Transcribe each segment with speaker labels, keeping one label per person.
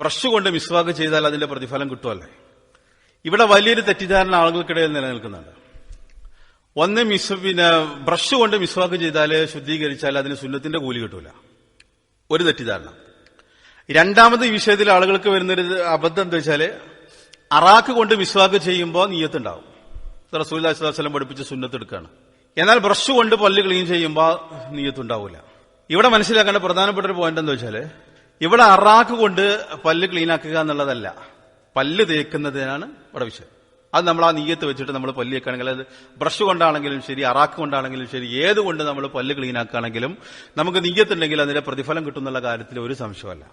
Speaker 1: Brush കൊണ്ട് മിസ്വാക്ക് ചെയ്താൽ അതിന്റെ പ്രതിഫലം കിട്ടുമല്ലേ ഇവിടെ വലിയൊരു തെറ്റിദ്ധാരണ ആളുകൾക്കിടയിൽ നിലനിൽക്കുന്നുണ്ട്. ഒന്ന് മിസ് പിന്നെ ബ്രഷ് കൊണ്ട് മിസ്വാക്ക് ചെയ്താൽ ശുദ്ധീകരിച്ചാൽ അതിന് സുന്നത്തിന്റെ കൂലി കിട്ടൂല. ഒരു തെറ്റിദ്ധാരണ. രണ്ടാമത് ഈ വിഷയത്തിൽ ആളുകൾക്ക് വരുന്നൊരു അബദ്ധം എന്താ വെച്ചാൽ അറാക്ക് കൊണ്ട് മിസ്വാക്ക് ചെയ്യുമ്പോൾ നീയത്തുണ്ടാവും. റസൂൽ വസ്ലം പഠിപ്പിച്ച് സുന്നത്ത് എടുക്കുകയാണ് എന്നാൽ ബ്രഷ് കൊണ്ട് പല്ല് ക്ലീൻ ചെയ്യുമ്പോൾ നീയത്തുണ്ടാവില്ല ഇവിടെ മനസ്സിലാക്കേണ്ട പ്രധാനപ്പെട്ട ഒരു പോയിന്റ് എന്താ വെച്ചാൽ ഇവിടെ അറാക്ക് കൊണ്ട് പല്ല് ക്ലീനാക്കുക എന്നുള്ളതല്ല. പല്ല് തേക്കുന്നതിനാണ് ഇവിടെ വിഷയം. അത് നമ്മൾ ആ നീയത്ത് വെച്ചിട്ട് നമ്മൾ പല്ല് തേക്കുകയാണെങ്കിൽ അത് ബ്രഷ് കൊണ്ടാണെങ്കിലും ശരി അറാക്ക് കൊണ്ടാണെങ്കിലും ശരി ഏത് കൊണ്ട് നമ്മൾ പല്ല് ക്ലീനാക്കുകയാണെങ്കിലും നമുക്ക് നീയത്തുണ്ടെങ്കിൽ അതിന്റെ പ്രതിഫലം കിട്ടുന്നുള്ള കാര്യത്തിൽ ഒരു സംശയമല്ല.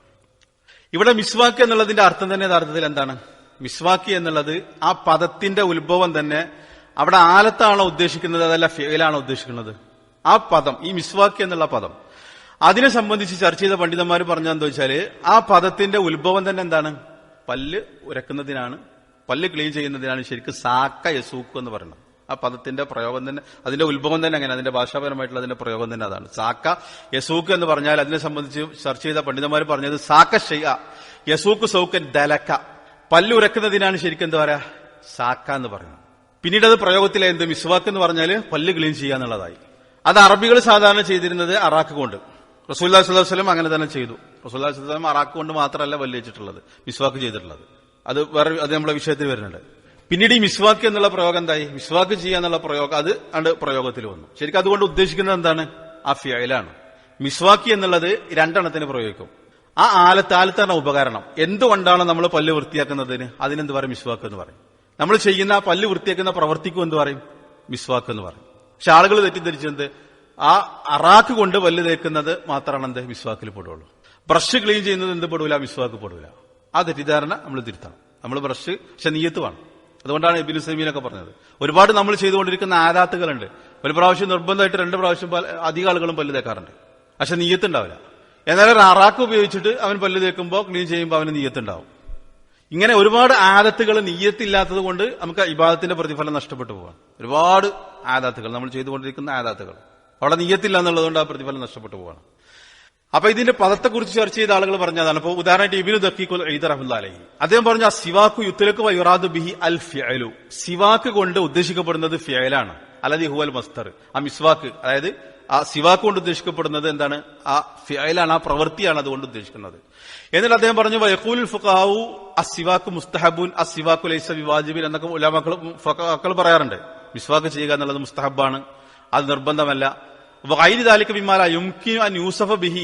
Speaker 1: ഇവിടെ മിസ്വാക്ക് എന്നുള്ളതിന്റെ അർത്ഥം തന്നെ യഥാർത്ഥത്തിൽ എന്താണ്? മിസ്വാക്ക് എന്നുള്ളത് ആ പദത്തിന്റെ ഉത്ഭവം തന്നെ അവിടെ ആലത്താണോ ഉദ്ദേശിക്കുന്നത് അതല്ല ഫേലാണോ ഉദ്ദേശിക്കുന്നത്? ആ പദം ഈ മിസ്വാക്ക് എന്നുള്ള പദം. അതിനെ സംബന്ധിച്ച് ചർച്ച ചെയ്ത പണ്ഡിതന്മാർ പറഞ്ഞെന്താ വെച്ചാൽ ആ പദത്തിന്റെ ഉത്ഭവം തന്നെ എന്താണ്? പല്ല് ഉരക്കുന്നതിനാണ് പല്ല് ക്ലീൻ ചെയ്യുന്നതിനാണ് ശരിക്കും സാക്ക യസൂക്ക് എന്ന് പറയുന്നത്. ആ പദത്തിന്റെ പ്രയോഗം തന്നെ അതിന്റെ ഉത്ഭവം തന്നെ അങ്ങനെ അതിന്റെ ഭാഷാപരമായിട്ടുള്ള അതിന്റെ പ്രയോഗം തന്നെ അതാണ്. സാക്ക യസൂക്ക് എന്ന് പറഞ്ഞാൽ അതിനെ സംബന്ധിച്ച് ചർച്ച ചെയ്ത പണ്ഡിതന്മാർ പറഞ്ഞത് സാക്ക ഷെയ്യ യസൂക്ക് സൗക്കൻ ദലക്ക. പല്ല് ഉരക്കുന്നതിനാണ് ശരിക്കും എന്താ പറയാ? സാക്ക എന്ന് പറയുന്നത്. പിന്നീട് അത് പ്രയോഗത്തിലെ എന്ത്? മിസ്വാക്ക് എന്ന് പറഞ്ഞാൽ പല്ല് ക്ലീൻ ചെയ്യുക എന്നുള്ളതായി. അത് അറബികൾ സാധാരണ ചെയ്തിരുന്നത് അറാക്ക് കൊണ്ട്. റസൂല്ലാ വസ്ലം അങ്ങനെ തന്നെ ചെയ്തു. റസൂല്ലാ സ്വലം അറാക്ക് കൊണ്ട് മാത്രമല്ല പല്ല് വെച്ചിട്ടുള്ളത് മിസ്വാക്ക് ചെയ്തിട്ടുള്ളത്. അത് വേറെ അത് നമ്മളെ വിഷയത്തിൽ വരുന്നുണ്ട്. പിന്നീട് ഈ മിസ്വാക്ക് എന്നുള്ള പ്രയോഗം എന്തായി? മിസ്വാക്ക് ചെയ്യുക എന്നുള്ള പ്രയോഗം അത് അണ്ട് പ്രയോഗത്തിൽ വന്നു. ശരിക്കും അതുകൊണ്ട് ഉദ്ദേശിക്കുന്നത് എന്താണ്? ആ ഫിയലാണ് മിസ്വാക്കി എന്നുള്ളത് രണ്ടെണ്ണത്തിന് പ്രയോഗിക്കും. ആ ആലത്ത് ആലത്താണ് ഉപകരണം. എന്തുകൊണ്ടാണ് നമ്മൾ പല്ല് വൃത്തിയാക്കുന്നതിന്? അതിനെന്ത് പറയും? മിസ്വാക്ക് എന്ന് പറയും. നമ്മൾ ചെയ്യുന്ന പല്ല് വൃത്തിയാക്കുന്ന പ്രവർത്തിക്കും എന്ത് പറയും? മിസ്വാക്ക് എന്ന് പറയും. പക്ഷെ ആളുകൾ തെറ്റിദ്ധരിച്ചത് ആ അറാക്ക് കൊണ്ട് പല്ല് തേക്കുന്നത് മാത്രമാണ് എന്ത്? മിസ്വാക്കിൽ പെടുള്ളൂ. ബ്രഷ് ക്ലീൻ ചെയ്യുന്നത് എന്ത് പെടൂല? മിസ്വാക്ക് പെടൂല. ആ തെറ്റിദ്ധാരണ നമ്മൾ തിരുത്തണം. നമ്മൾ ബ്രഷ് പക്ഷെ നീയത്ത് വേണം. അതുകൊണ്ടാണ് എബിൻ സെമീനൊക്കെ പറഞ്ഞത്. ഒരുപാട് നമ്മൾ ചെയ്തുകൊണ്ടിരിക്കുന്ന ആരാത്തുകളുണ്ട് ഒരു പ്രാവശ്യം നിർബന്ധമായിട്ട് രണ്ട് പ്രാവശ്യം അധിക ആളുകളും പല്ല് തേക്കാറുണ്ട്. പക്ഷെ നീയത്തുണ്ടാവില്ല എന്നാലും അറാക്ക് ഉപയോഗിച്ചിട്ട് അവൻ പല്ല് തേക്കുമ്പോൾ ക്ലീൻ ചെയ്യുമ്പോൾ അവന് നീയത്തുണ്ടാവും ഇങ്ങനെ ഒരുപാട് ആദത്തുകൾ നീയത്തില്ലാത്തത് കൊണ്ട് നമുക്ക് ഇബാദത്തിന്റെ പ്രതിഫലം നഷ്ടപ്പെട്ടു പോകാം ഒരുപാട് ആദാത്തുകൾ നമ്മൾ ചെയ്തുകൊണ്ടിരിക്കുന്ന ആദാത്തുകൾ. അവിടെ നീയത്തില്ല എന്നുള്ളതുകൊണ്ട് ആ പ്രതിഫലം നഷ്ടപ്പെട്ടു പോകണം അപ്പൊ ഇതിന്റെ പദത്തെക്കുറിച്ച് ചർച്ച ചെയ്ത ആളുകൾ പറഞ്ഞതാണ്. അപ്പൊ ഉദാഹരണമായിട്ട് ഇബിനു ദക്കീഖുൽ ഈദ് റഹ്മുല്ലാ അലൈഹി. അദ്ദേഹം പറഞ്ഞു ആ സിവാക്കു യുത്തലക്ക് വയുറാദു ബിഹി അൽ ഫിയലു സിവാക്ക് കൊണ്ട് ഉദ്ദേശിക്കപ്പെടുന്നത് ഫിയലാണ് അല്ലാതെ ഹുവൽ മസ്തർ. ആ മിസ്വാക്ക് അതായത് ആ സിവാക്ക് കൊണ്ട് ഉദ്ദേശിക്കപ്പെടുന്നത് എന്താണ്? ആ ഫിയലാണ് ആ പ്രവൃത്തിയാണ് അതുകൊണ്ട് ഉദ്ദേശിക്കുന്നത്. എന്നിട്ട് അദ്ദേഹം പറഞ്ഞു വയക്കൂൽ ഫുഖാവു അസിവാക്ക് മുസ്തഹബുൻ അസിവാക്കു ലൈസ വിവാജിബിൻ എന്നൊക്കെ ഉലാമാക്കൾ ഫുഖാക്കൾ പറയാറുണ്ട്. മിസ്വാക്ക് ചെയ്യുക എന്നുള്ളത് മുസ്തഹബാണ്. അത് നിർബന്ധമല്ല. ബിഹി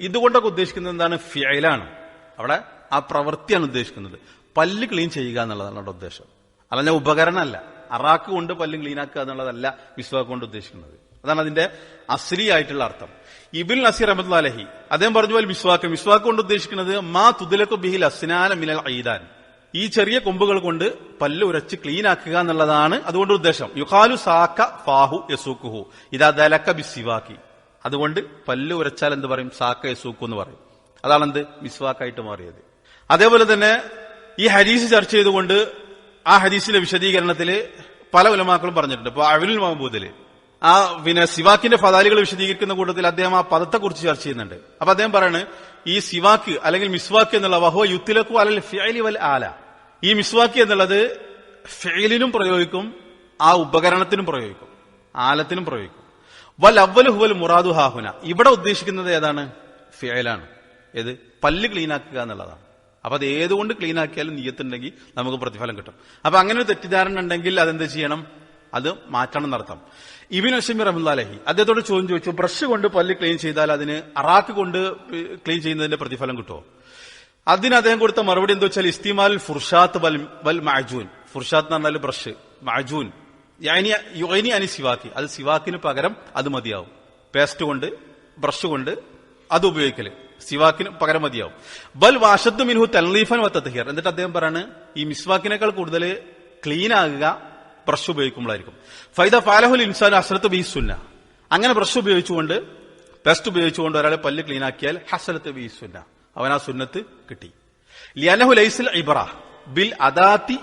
Speaker 1: ഇതുകൊണ്ടൊക്കെ ഉദ്ദേശിക്കുന്നത് എന്താണ്? ഫിയലാണ്. അവിടെ ആ പ്രവൃത്തിയാണ് ഉദ്ദേശിക്കുന്നത്. പല്ല് ക്ലീൻ ചെയ്യുക എന്നുള്ളതാണ് അവിടെ ഉദ്ദേശം. അല്ല ഉപകരണമല്ല. അറാക്ക് കൊണ്ട് പല്ല് ക്ലീൻ ആക്കുക എന്നുള്ളതല്ല വിശ്വാസം കൊണ്ട് ഉദ്ദേശിക്കുന്നത്. അതാണ് അതിന്റെ അസ്ലി ആയിട്ടുള്ള അർത്ഥം. ഇബിൻ നസീർ അഹമ്മദ് അലഹി അദ്ദേഹം പറഞ്ഞ പോലെ മിസ്വാക്ക്. മിസ്വാക്ക് കൊണ്ട് ഉദ്ദേശിക്കുന്നത് മാ തുതിലക്കു ബിഹിൽ അസ്നാന മിനൽ ഐദാൻ. ഈ ചെറിയ കൊമ്പുകൾ കൊണ്ട് പല്ല് ഉരച്ച് ക്ലീൻ ആക്കുക എന്നുള്ളതാണ് അതുകൊണ്ട് ഉദ്ദേശം. യുഹാലു സാക്ക ഫാഹു യസൂക്കുഹു ഇതാ ദലക്ക ബിസിവാക്കി അതുകൊണ്ട് പല്ല് ഉരച്ചാൽ എന്ത് പറയും? സാക്ക യസൂക്കു എന്ന് പറയും. അതാണ് എന്ത് മിസ്വാക്കായിട്ട് മാറിയത്. അതേപോലെ തന്നെ ഈ ഹരീസ് ചർച്ച ചെയ്തുകൊണ്ട് ആ ഹരീസിന്റെ വിശദീകരണത്തിൽ പല ഉലമാക്കളും പറഞ്ഞിട്ടുണ്ട്. ഇപ്പൊ അവിലുൽ മഹബൂദിൽ ആ പിന്നെ സിവാക്കിന്റെ ഫതാലികൾ വിശദീകരിക്കുന്ന കൂട്ടത്തിൽ അദ്ദേഹം ആ പദത്തെ കുറിച്ച് ചർച്ച ചെയ്യുന്നുണ്ട്. അപ്പൊ അദ്ദേഹം പറയാണ് ഈ സിവാക്ക് അല്ലെങ്കിൽ മിസ്വാക്ക് എന്നുള്ള വഹോ യുത്തിലക്കു അലൽ ഫിഅലി വൽ ആല. ഈ മിസ്വാക്ക് എന്നുള്ളത് ഫെയിലിനും പ്രയോഗിക്കും ആ ഉപകരണത്തിനും പ്രയോഗിക്കും ആലത്തിനും പ്രയോഗിക്കും. വൽ അവൽ ഹുവൽ മുറാദു ഹാഹുന ഇവിടെ ഉദ്ദേശിക്കുന്നത് ഏതാണ്? ഫിയലാണ് ഏത്? പല്ല് ക്ലീൻ ആക്കുക എന്നുള്ളതാണ്. അപ്പൊ അത് ഏതുകൊണ്ട് ക്ലീൻ ആക്കിയാലും നീയത്തുണ്ടെങ്കിൽ നമുക്ക് പ്രതിഫലം കിട്ടും. അപ്പൊ അങ്ങനെ ഒരു തെറ്റിദ്ധാരണ ഉണ്ടെങ്കിൽ അതെന്ത് ചെയ്യണം? അത് മാറ്റണം എന്നർത്ഥം. ഇബിൻ അഷമി റഹ്മുല്ലാലഹി അദ്ദേഹത്തോട് ചോദ്യം ചോദിച്ചു ബ്രഷ് കൊണ്ട് പല്ല് ക്ലീൻ ചെയ്താൽ അതിന് അറാക്ക് കൊണ്ട് ക്ലീൻ ചെയ്യുന്നതിന്റെ പ്രതിഫലം കിട്ടുമോ? അതിന് അദ്ദേഹം കൊടുത്ത മറുപടി എന്താ വെച്ചാൽ ഇസ്തിമാൽ ഫുർഷാത്ത് വൽ വൽ മാജൂൻ ഫുർഷാത്ത് എന്ന് പറഞ്ഞാൽ ബ്രഷ് മാജൂൻ യോനി അനി സിവാക്കി. അത് സിവാക്കിന് പകരം അത് മതിയാവും. പേസ്റ്റ് കൊണ്ട് ബ്രഷ് കൊണ്ട് അത് ഉപയോഗിക്കൽ. സിവാക്കിന് പകരം മതിയാവും. ബൽ വാഷദ് മിൻഹു തൽലീഫൻ വത്തഹിയർ എന്നിട്ട് അദ്ദേഹം പറയാണ് ഈ മിസ്വാക്കിനേക്കാൾ കൂടുതൽ ക്ലീൻ ആകുക ബ്രഷ് ഉപയോഗിക്കുമ്പോഴായിരിക്കും ഫൈദ ഫാലഹുൽ ഇൻസാൻ അസ്രത്ത് ബി സുന്ന. അങ്ങനെ ബ്രഷ് ഉപയോഗിച്ചുകൊണ്ട് പെസ്റ്റ് ഉപയോഗിച്ചുകൊണ്ട് ഒരാളെ പല്ല് ക്ലീൻ ആക്കിയാൽ ഹസലത്ത് ബി സുന്ന. അവൻ ആ സുന്നത്ത് കിട്ടി. ലിയനഹു ലൈസിൽ ഇബ്ര ബിൽ അദാത്തി.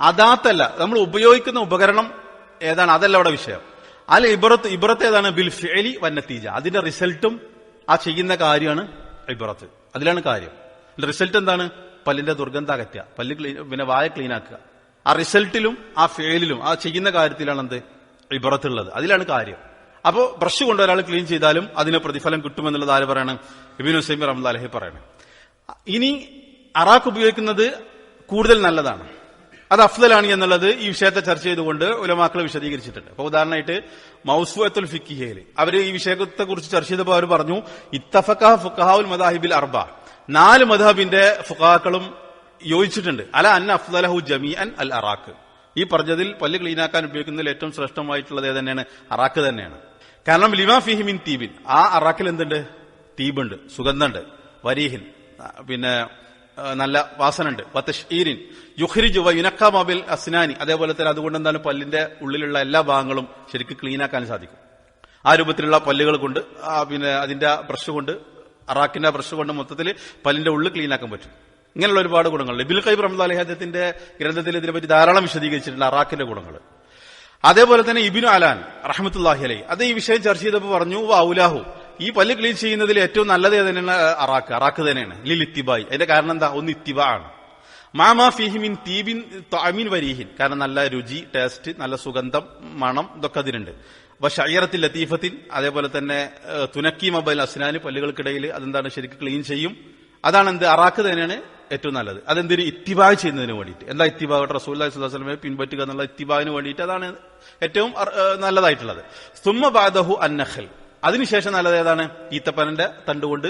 Speaker 1: അദാത്തല്ല നമ്മൾ ഉപയോഗിക്കുന്ന ഉപകരണം ഏതാണ്? അതല്ല അവിടെ വിഷയം. അല്ല ഇബ്രത്ത് ഇബ്രത്ത് ഏതാണ്? ബിൽ ഫിഅലി വന്നത്തീജ അതിന്റെ റിസൾട്ടും ആ ചെയ്യുന്ന കാര്യമാണ് ഇബ്രത്ത്. അതിലാണ് കാര്യം. റിസൾട്ട് എന്താണ്? പല്ലിന്റെ ദുർഗന്ധ അകറ്റുക. പല്ല് ക്ലീൻ പിന്നെ വായ ക്ലീൻ ആക്കുക. ആ റിസൾട്ടിലും ആ ഫെയിലിലും ആ ചെയ്യുന്ന കാര്യത്തിലാണ് എന്ത് ഇബറത്തുള്ളത്. അതിലാണ് കാര്യം. അപ്പോൾ ബ്രഷ് കൊണ്ട് ഒരാൾ ക്ലീൻ ചെയ്താലും അതിന് പ്രതിഫലം കിട്ടുമെന്നുള്ളത് ആര് പറയണം? ഇബിൻ ഹുസൈമി റഹ്മദ് പറയണം. ഇനി അറാഖ് ഉപയോഗിക്കുന്നത് കൂടുതൽ നല്ലതാണ്. അത് അഫ്ദലാണ് എന്നുള്ളത് ഈ വിഷയത്തെ ചർച്ച ചെയ്തുകൊണ്ട് ഉലമാക്കൾ വിശദീകരിച്ചിട്ടുണ്ട്. അപ്പോൾ ഉദാഹരണമായിട്ട് മൗസുഅത്തുൽ ഫിക്കിഹയിൽ അവർ ഈ വിഷയത്തെ കുറിച്ച് ചർച്ച ചെയ്തപ്പോൾ അവർ പറഞ്ഞു ഇത്തഫക്ക ഫുഖഹാവുൽ മദാഹിബിൽ അർബ. നാല് മദാബിന്റെ ഫുഖാക്കളും യോജിച്ചിട്ടുണ്ട്. അല അൻ അഫ്ദലഹു ജമീ അൻ അൽ അറാഖ്. ഈ പറഞ്ഞതിൽ പല്ല് ക്ലീനാക്കാൻ ഉപയോഗിക്കുന്നതിൽ ഏറ്റവും ശ്രേഷ്ഠമായിട്ടുള്ളത് തന്നെയാണ്? അറാഖ് തന്നെയാണ്. കാരണം ലിമാ ഫിഹിമിൻ തീബിൻ. ആ അറാഖിൽ എന്തുണ്ട്? തീബുണ്ട് സുഗന്ധമുണ്ട്. വരീഹിൻ പിന്നെ നല്ല വാസനുണ്ട് വത്തഷീരിൻ യുഹ്രിജു വ യുനക്കാമബിൽ അസ്നാനി. അതേപോലെ തന്നെ അതുകൊണ്ട് എന്താണ് പല്ലിന്റെ ഉള്ളിലുള്ള എല്ലാ ഭാഗങ്ങളും ശരിക്കും ക്ലീനാക്കാൻ സാധിക്കും. ആ രൂപത്തിലുള്ള പല്ലുകൾ കൊണ്ട് പിന്നെ അതിന്റെ ബ്രഷ് കൊണ്ട് അറാക്കിന്റെ ബ്രഷ് കൊണ്ട് മൊത്തത്തിൽ പല്ലിന്റെ ഉള്ളിൽ ക്ലീനാക്കാൻ പറ്റും. ഇങ്ങനെയുള്ള ഒരുപാട് ഗുണങ്ങൾ ഇബിൽ ഖൈബ് റഹ്മദ് അലി അദ്ദേഹത്തിന്റെ ഗ്രന്ഥത്തിൽ ഇതിനെപ്പറ്റി ധാരാളം വിശദീകരിച്ചിട്ടുണ്ട് അറാഖിന്റെ ഗുണങ്ങൾ. അതേപോലെ തന്നെ ഇബിനു അലാൻ റഹമത്തല്ലാഹി അലൈ അത് ഈ വിഷയം ചർച്ച ചെയ്തപ്പോൾ പറഞ്ഞു ഔലാഹു. ഈ പല്ല് ക്ലീൻ ചെയ്യുന്നതിൽ ഏറ്റവും നല്ലത് തന്നെയാണ് അറാഖ്? അറാഖ് തന്നെയാണ്. ലിൽ ഇത്തിബായി. അതിന്റെ കാരണം എന്താ? ഒന്ന് ഇത്തിബ ആണ്. മാമാ ഫിഹിമിൻ തീബിൻ അമീൻ വരീഹിൻ. കാരണം നല്ല രുചി ടേസ്റ്റ് നല്ല സുഗന്ധം മണം ഇതൊക്കെ അതിനുണ്ട്. അപ്പൊ ഷയറത്തിൽ ലത്തീഫത്തിൻ അതേപോലെ തന്നെ തുനക്കി മൊബൈൽ അസ്നാന് പല്ലുകൾക്കിടയിൽ അതെന്താണ്? ശരിക്കും ക്ലീൻ ചെയ്യും. അതാണ് എന്ത്? അറാഖ് തന്നെയാണ് ഏറ്റവും നല്ലത്. അതെന്തൊരു ഇത്തിബായ് ചെയ്യുന്നതിന് വേണ്ടിയിട്ട്. എന്താ ഇത്തിബാവ് റസൂല്ലി സ്വലമെ പിൻപറ്റുക എന്നുള്ള ഇത്തിബാവിന് വേണ്ടിയിട്ട് അതാണ് ഏറ്റവും നല്ലതായിട്ടുള്ളത്. സുമ്മ ബാദഹു അന്നഹൽ അതിനുശേഷം നല്ലത് ഏതാണ്? ഈത്തപ്പനന്റെ തണ്ടുകൊണ്ട്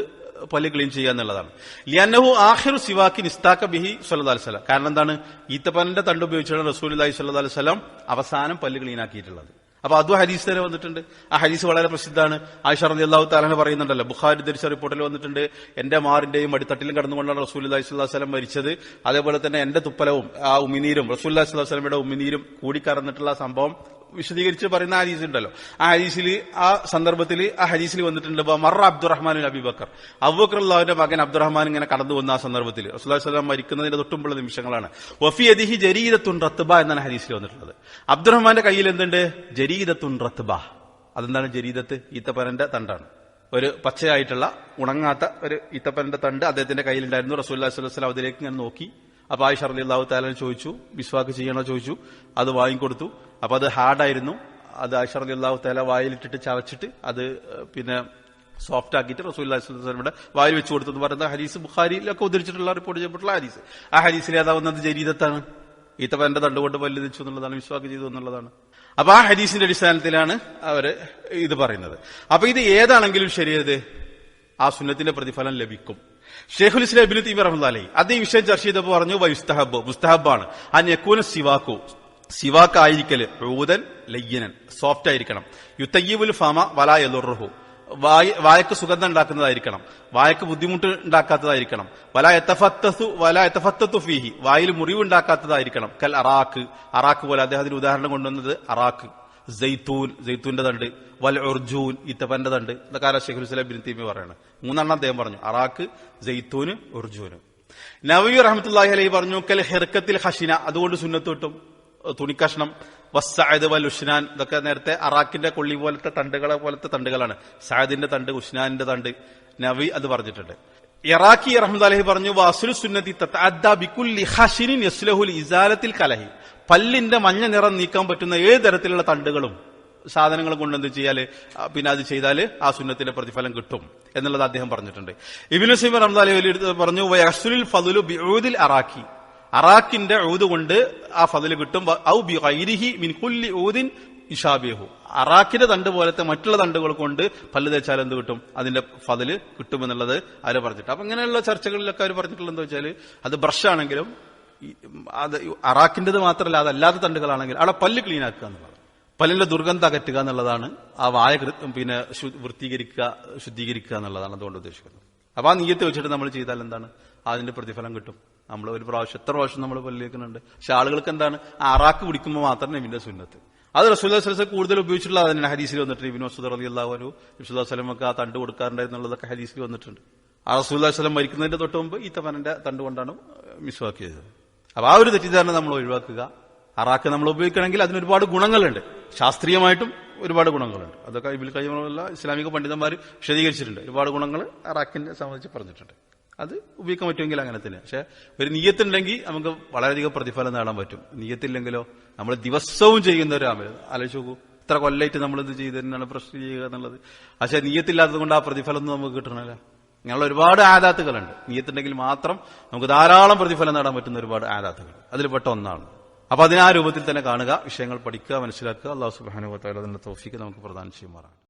Speaker 1: പല്ല് ക്ലീൻ ചെയ്യുക എന്നുള്ളതാണ്. ലിയന്നഹു ആഹിറു സിവാക്കി നിസ്താക്ക ബിഹി സല്ലല്ലാഹു അലൈഹി വസല്ലം. കാരണം എന്താണ്? ഈത്തപ്പനന്റെ തണ്ട് ഉപയോഗിച്ചാണ് റസൂൽ അലൈഹി വസല്ലം അവസാനം പല്ല് ക്ലീൻ ആക്കിയിട്ടുള്ളത് അപ്പൊ അതും ഹരീസ് തന്നെ വന്നിട്ടുണ്ട്. ആ ഹരീസ് വളരെ പ്രസിദ്ധമാണ്. ആയിഷ റളി അള്ളാഹു താലാന് പറയുന്നുണ്ടല്ലോ ബുഖാരി ധരിച്ച റിപ്പോർട്ടിൽ വന്നിട്ടുണ്ട് എന്റെ മാറിന്റെയും അടിത്തട്ടിലും കടന്നുകൊണ്ടാണ് റസൂൽ വസ്ലം മരിച്ചത്. അതേപോലെ തന്നെ എന്റെ തുപ്പലവും ആ ഉമിനീരും റസൂൽ വസ്ലമയുടെ ഉമിനീരും കൂടിക്കറന്നിട്ടുള്ള സംഭവം വിശദീകരിച്ച് പറയുന്ന ആ ഹദീസ് ഉണ്ടല്ലോ. ആ ഹരീസിൽ ആ സന്ദർഭത്തിൽ ആ ഹരീസിൽ വന്നിട്ടുണ്ട്. "വ മറ അബ്ദുറഹ്മാൻ അബിബക്കർ അബൂബക്കർ അള്ളാഹുവിന്റെ മകൻ അബ്ദുറഹ്മാൻ ഇങ്ങനെ കടന്നു വന്ന ആ സന്ദർഭത്തിൽ റസൂൽ സ്വലാം മരിക്കുന്നതിന്റെ തൊട്ടുമ്പുള്ള നിമിഷങ്ങളാണ്. വഫി അദിഹി ജരീദത്തുൻ റത്തുബ എന്നാണ് ഹരീസിൽ വന്നിട്ടുള്ളത്. അബ്ദുറഹ്മാന്റെ കയ്യിൽ എന്തുണ്ട്? ജരീദത്തുൻ റത്തുബ അതെന്താണ് ജരീദത്ത്? ഈത്തപ്പനന്റെ തണ്ടാണ്. ഒരു പച്ചയായിട്ടുള്ള ഉണങ്ങാത്ത ഒരു ഈത്തപ്പനന്റെ തണ്ട് അദ്ദേഹത്തിന്റെ കയ്യിലുണ്ടായിരുന്നു. റസൂല്ലാ സ്വലം അതിലേക്ക് ഞാൻ നോക്കി അപ്പൊ ആയിഷ അലി അള്ളാഹു ചോദിച്ചു വിസ്വാക്ക് ചെയ്യണോ ചോദിച്ചു. അത് വാങ്ങിക്കൊടുത്തു. അപ്പൊ അത് ഹാർഡായിരുന്നു അത് ആയിഷ അലി അള്ളാഹു താല വായിലിട്ടിട്ട് ചവച്ചിട്ട് അത് പിന്നെ സോഫ്റ്റ് ആക്കിയിട്ട് ഇവിടെ വായിൽ വെച്ച് കൊടുത്തു എന്ന് പറയുന്ന ഹരീസ് ബുഖാരിയിലൊക്കെ ഉദ്ധരിച്ചിട്ടുള്ള റിപ്പോർട്ട് ചെയ്യപ്പെട്ടുള്ള ഹരീസ് ആ ഹരീസിൽ ഏതാവുന്നത് ജരീദത്താണ്. ഈത്തപ്പന്റെ തണ്ടുകൊണ്ട് പല്ല് തിരിച്ചു എന്നുള്ളതാണ് വിശ്വാക്ക് ചെയ്തു എന്നുള്ളതാണ്. അപ്പൊ ആ ഹരീസിന്റെ അടിസ്ഥാനത്തിലാണ് അവർ ഇത് പറയുന്നത്. അപ്പൊ ഇത് ഏതാണെങ്കിലും ശരിയത്? ആ സുന്നത്തിന്റെ പ്രതിഫലം ലഭിക്കും. ഷെയ്ഖുൽ ഇസ്ലാം ഇബിന് തീമി റഹ്മാലി അത് ഈ വിഷയം ചർച്ച ചെയ്തപ്പോൾ പറഞ്ഞു വൈസ്തഹബ് മുസ്തഹബാണ് ആ നെക്കൂന സിവാക്കു. സിവാക്ക് റൂതൻ ലയ്യനൻ. സോഫ്റ്റ് ആയിരിക്കണം. യുത്തയ്യബുൽ ഫമ വല എലുറുഹു വായ വായക്ക് സുഗന്ധം ഉണ്ടാക്കുന്നതായിരിക്കണം. വായക്ക് ബുദ്ധിമുട്ട് ഉണ്ടാക്കാത്തതായിരിക്കണം. വല എത്തഫത്തു വല എത്തഫത്തത്തു ഫീഹി. വായിൽ ഉണ്ടാക്കാത്തതായിരിക്കണം. കൽ അറാക്ക് അറാക്ക് പോലെ അദ്ദേഹത്തിന് ഉദാഹരണം കൊണ്ടുവന്നത് അറാക്ക് ജയ്ത്തൂൻ ജെയ്ത്തൂന്റെ തണ്ട് വൽ ഉർജൂൻ ഇത്തപ്പന്റെ തണ്ട് ഇതൊക്കെ ആരാ ഷെഖുൽ ഇസ്ലാം ബിൻ തീമി പറയാണ് മൂന്നെണ്ണം അദ്ദേഹം പറഞ്ഞു. അറാക്ക് ജെയ്ത്തൂന് ഉർജൂന്. നവീ റഹമത്തുല്ലാഹി അലൈഹി പറഞ്ഞു കൽ ഹെർക്കത്തിൽ ഹഷിന. അതുകൊണ്ട് സുന്നത്ത് കിട്ടും. തുണിക്കഷ്ണം വസ്സായത് വൽ ഉഷ്നാൻ. ഇതൊക്കെ നേരത്തെ അറാക്കിന്റെ കൊള്ളി പോലത്തെ തണ്ടുകളെ പോലത്തെ തണ്ടുകളാണ്. സായദിന്റെ തണ്ട് ഉഷ്നാനിന്റെ തണ്ട്. നവി അത് പറഞ്ഞിട്ടുണ്ട്. ഇറാഖി റഹ്മദ് പറഞ്ഞു വാസുൽ സുന്നതി കലഹി. പല്ലിന്റെ മഞ്ഞ നിറം നീക്കാൻ പറ്റുന്ന ഏത് തരത്തിലുള്ള തണ്ടുകളും സാധനങ്ങൾ കൊണ്ട് എന്ത് ചെയ്യാൽ? പിന്നെ അത് ചെയ്താൽ ആ സുന്നത്തിന്റെ പ്രതിഫലം കിട്ടും എന്നുള്ളത് അദ്ദേഹം പറഞ്ഞിട്ടുണ്ട്. ഇബിനു സീം റഹ്മദ് അലഹി പറഞ്ഞു വയസുലിൽ അറാഖി. അറാഖിന്റെ ഊത് കൊണ്ട് ആ ഫതിൽ കിട്ടും. ഔ മിൻ കുല്ലി ഇഷാബിഹു അറാഖിന്റെ തണ്ട് പോലത്തെ മറ്റുള്ള തണ്ടുകൾ കൊണ്ട് പല്ല് തേച്ചാൽ എന്ത് കിട്ടും? അതിന്റെ ഫതിൽ കിട്ടുമെന്നുള്ളത് അവർ പറഞ്ഞിട്ട്. അപ്പൊ ഇങ്ങനെയുള്ള ചർച്ചകളിലൊക്കെ അവർ പറഞ്ഞിട്ടുള്ളത് എന്താ വെച്ചാൽ അത് ബ്രഷ് ആണെങ്കിലും അത് അറാഖിന്റേത് മാത്രമല്ല അതല്ലാത്ത തണ്ടുകളാണെങ്കിൽ അവിടെ പല്ല് ക്ലീൻ ആക്കുക എന്നുള്ളത്. പല്ലിന്റെ ദുർഗന്ധം അകറ്റുക എന്നുള്ളതാണ് ആ വായ പിന്നെ വൃത്തീകരിക്കുക ശുദ്ധീകരിക്കുക എന്നുള്ളതാണ് അതുകൊണ്ട് ഉദ്ദേശിക്കുന്നത്. അപ്പൊ ആ നീയത്ത് വെച്ചിട്ട് നമ്മൾ ചെയ്താൽ എന്താണ്? അതിന്റെ പ്രതിഫലം കിട്ടും. നമ്മൾ ഒരു പ്രാവശ്യം എത്ര പ്രാവശ്യം നമ്മൾ പല്ലിയേക്കുന്നുണ്ട് പക്ഷെ ആളുകൾക്ക് എന്താണ്? അറാക്ക് പിടിക്കുമ്പോൾ മാത്രമേ ഇതിന്റെ സുന്നത്ത്. അത് റസൂല്ലാ സ്വലം കൂടുതൽ ഉപയോഗിച്ചിട്ടുള്ള അതിന് ഹദീസിൽ വന്നിട്ടുണ്ട്. ഇബിൻ മസൂദ് അലി അള്ളാഹു ഇബ്സുല്ലാ സ്വലമൊക്കെ ആ തണ്ട് കൊടുക്കാറുണ്ടായിരുന്നുള്ളതൊക്കെ ഹദീസിൽ വന്നിട്ടുണ്ട്. ആ റസൂല്ലാ സ്വലം മരിക്കുന്നതിന്റെ തൊട്ട് മുമ്പ് ഈ തവനന്റെ തണ്ട് കൊണ്ടാണ് മിസ്വാക്ക് ചെയ്തത് അപ്പൊ ആ ഒരു തെറ്റിദ്ധാരണ നമ്മൾ ഒഴിവാക്കുക. അറാക്ക് നമ്മൾ ഉപയോഗിക്കണമെങ്കിൽ അതിന് ഒരുപാട് ഗുണങ്ങളുണ്ട്. ശാസ്ത്രീയമായിട്ടും ഒരുപാട് ഗുണങ്ങളുണ്ട്. അതൊക്കെ ഇബിൽ കഴിയുമുള്ള ഇസ്ലാമിക പണ്ഡിതന്മാർ വിശദീകരിച്ചിട്ടുണ്ട്. ഒരുപാട് ഗുണങ്ങൾ അറാക്കിനെ സംബന്ധിച്ച് പറഞ്ഞിട്ടുണ്ട്. അത് ഉപയോഗിക്കാൻ പറ്റുമെങ്കിൽ അങ്ങനെ തന്നെ. പക്ഷെ ഒരു നീയത്തുണ്ടെങ്കിൽ നമുക്ക് വളരെയധികം പ്രതിഫലം നേടാൻ പറ്റും. നീയത്തില്ലെങ്കിലോ നമ്മൾ ദിവസവും ചെയ്യുന്ന ഒരു അമൽ ആലോചിച്ച് നോക്കൂ ഇത്ര കൊല്ലായിട്ട് നമ്മൾ ഇത് ചെയ്തതിനാണ് പ്രശ്നം ചെയ്യുക എന്നുള്ളത്. പക്ഷെ നീയത്തില്ലാത്തത് കൊണ്ട് ആ പ്രതിഫലം ഒന്നും നമുക്ക് കിട്ടണമല്ല ഇങ്ങനെയുള്ള ഒരുപാട് ആദാത്തുകളുണ്ട്. നീയത്തുണ്ടെങ്കിൽ മാത്രം നമുക്ക് ധാരാളം പ്രതിഫലം നേടാൻ പറ്റുന്ന ഒരുപാട് ആദാത്തുകൾ. അതിൽ പെട്ട ഒന്നാണ്. അപ്പൊ അതിനെ ആ രൂപത്തിൽ തന്നെ കാണുക വിഷയങ്ങൾ പഠിക്കുക മനസ്സിലാക്കുക. അള്ളാഹു സുബാനുഭവത്തായാലും അതിന്റെ തോഫിക്ക് നമുക്ക് പ്രധാനം ചെയ്യുമാറാണ്